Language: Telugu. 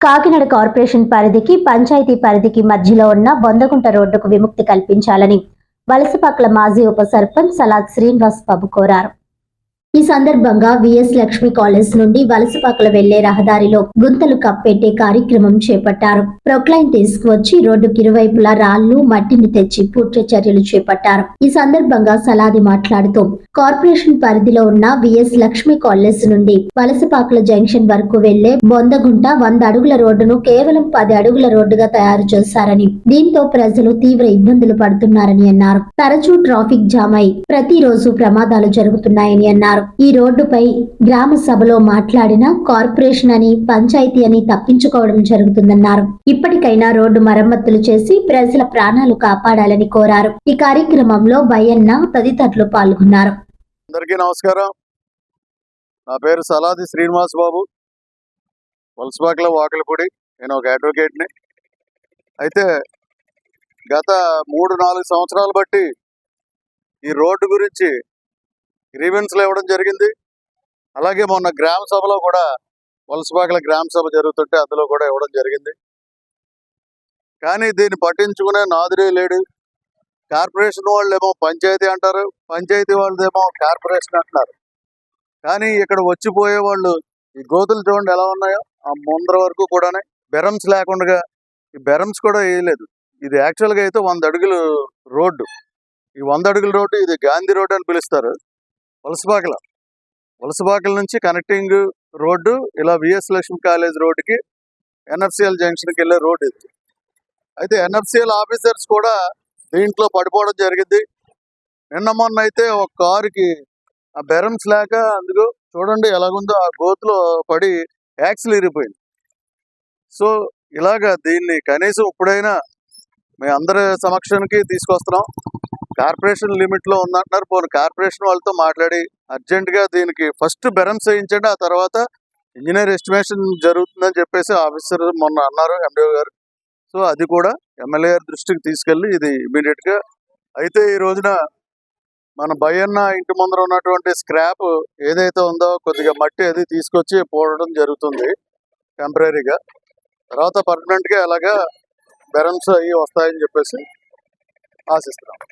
కాకినాడ కార్పొరేషన్ పరిధికి పంచాయతీ పరిధికి మధ్యలో ఉన్న బొందగుంట రోడ్డుకు విముక్తి కల్పించాలని వలసపాకల మాజీ ఉప సర్పంచ్ సలాద్ శ్రీనివాస్ బాబు కోరారు. ఈ సందర్భంగా విఎస్ లక్ష్మి కాలేజ్ నుండి వలసపాకల వెళ్ళే రహదారిలో గుంతలు కప్పెట్టే కార్యక్రమం చేపట్టారు. ప్రొక్లైన్ తీసుకువచ్చి రోడ్డుకి ఇరువైపులా రాళ్ళు మట్టిని తెచ్చి పూర్తి చర్యలు చేపట్టారు. ఈ సందర్భంగా సలాది మాట్లాడుతూ కార్పొరేషన్ పరిధిలో ఉన్న విఎస్ లక్ష్మి కాలేజ్ నుండి వలసపాకల జంక్షన్ వరకు వెళ్ళే బొందగుంట వంద అడుగుల రోడ్డును కేవలం పది అడుగుల రోడ్డుగా తయారు చేశారని దీంతో ప్రజలు తీవ్ర ఇబ్బందులు పడుతున్నారని అన్నారు. తరచూ ట్రాఫిక్ జామ్ అయి ప్రతిరోజు ప్రమాదాలు జరుగుతున్నాయని అన్నారు. ఈ రోడ్డుపై గ్రామ సభలో మాట్లాడిన కార్పొరేషన్ అని పంచాయతీ అని తప్పించుకోవడం జరుగుతుందన్నారు. ఇప్పటికైనా రోడ్డు మరమ్మతులు చేసి ప్రజల ప్రాణాలు కాపాడాలని కోరారు. ఈ కార్యక్రమంలో భయన్న తదితరులు పాల్గొన్నారు. అందరికీ నమస్కారం. నా పేరు సలాది శ్రీనివాస్ బాబు. వలసపాకల వాకలపూడి. నేను ఒక అడ్వకేట్ని అయితే గత మూడు నాలుగు సంవత్సరాలు బట్టి ఈ రోడ్డు గురించి గ్రీవెన్స్లు ఇవ్వడం జరిగింది. అలాగే మొన్న గ్రామ సభలో కూడా వలసపాకల గ్రామ సభ జరుగుతుంటే అందులో కూడా ఇవ్వడం జరిగింది. కానీ దీన్ని పట్టించుకునే నాదురే లేడు. కార్పొరేషన్ వాళ్ళేమో పంచాయతీ అంటారు పంచాయతీ వాళ్ళదేమో కార్పొరేషన్ అంటున్నారు. కానీ ఇక్కడ వచ్చిపోయే వాళ్ళు ఈ గోతులు చూడండి ఎలా ఉన్నాయో ఆ ముందర వరకు కూడానే బెరమ్స్ లేకుండా ఈ బెరమ్స్ కూడా వేయలేదు. ఇది యాక్చువల్గా అయితే వంద అడుగులు రోడ్డు. ఈ వంద అడుగుల రోడ్డు ఇది గాంధీ రోడ్డు అని పిలుస్తారు. వలసబాకల. వలసబాకల నుంచి కనెక్టింగ్ రోడ్డు ఇలా విఎస్ లక్ష్మి కాలేజ్ రోడ్డుకి ఎన్ఎఫ్సిఎల్ జంక్షన్కి వెళ్ళే రోడ్ ఇది. అయితే ఎన్ఎఫ్సిఎల్ ఆఫీసర్స్ కూడా దీంట్లో పడిపోవడం జరిగింది. నిన్న మొన్న అయితే ఒక కారుకి ఆ బెరమ్స్ లేక అందుకు చూడండి ఎలాగుందో ఆ గోతులో పడి యాక్సిల్ ఇరిపోయింది సో ఇలాగా దీన్ని కనీసం ఇప్పుడైనా మీ అందరి సమక్షానికి తీసుకొస్తున్నాం. కార్పొరేషన్ లిమిట్లో ఉందంటున్నారు. పోను కార్పొరేషన్ వాళ్ళతో మాట్లాడి అర్జెంట్గా దీనికి ఫస్ట్ బెరన్స్ వేయించండి ఆ తర్వాత ఇంజనీర్ ఎస్టిమేషన్ జరుగుతుందని చెప్పేసి ఆఫీసర్ మొన్న అన్నారు ఎండిఓ గారు. సో అది కూడా ఎమ్మెల్యే గారి దృష్టికి తీసుకెళ్ళి ఇది ఇమీడియట్గా అయితే ఈ రోజున మన భయన్న ఇంటి ముందర ఉన్నటువంటి స్క్రాప్ ఏదైతే ఉందో కొద్దిగా మట్టి అది తీసుకొచ్చి పోవడం జరుగుతుంది టెంపరీగా. తర్వాత పర్మనెంట్గా అలాగా బెరమ్స్ అవి వస్తాయని చెప్పేసి ఆశిస్తున్నాం.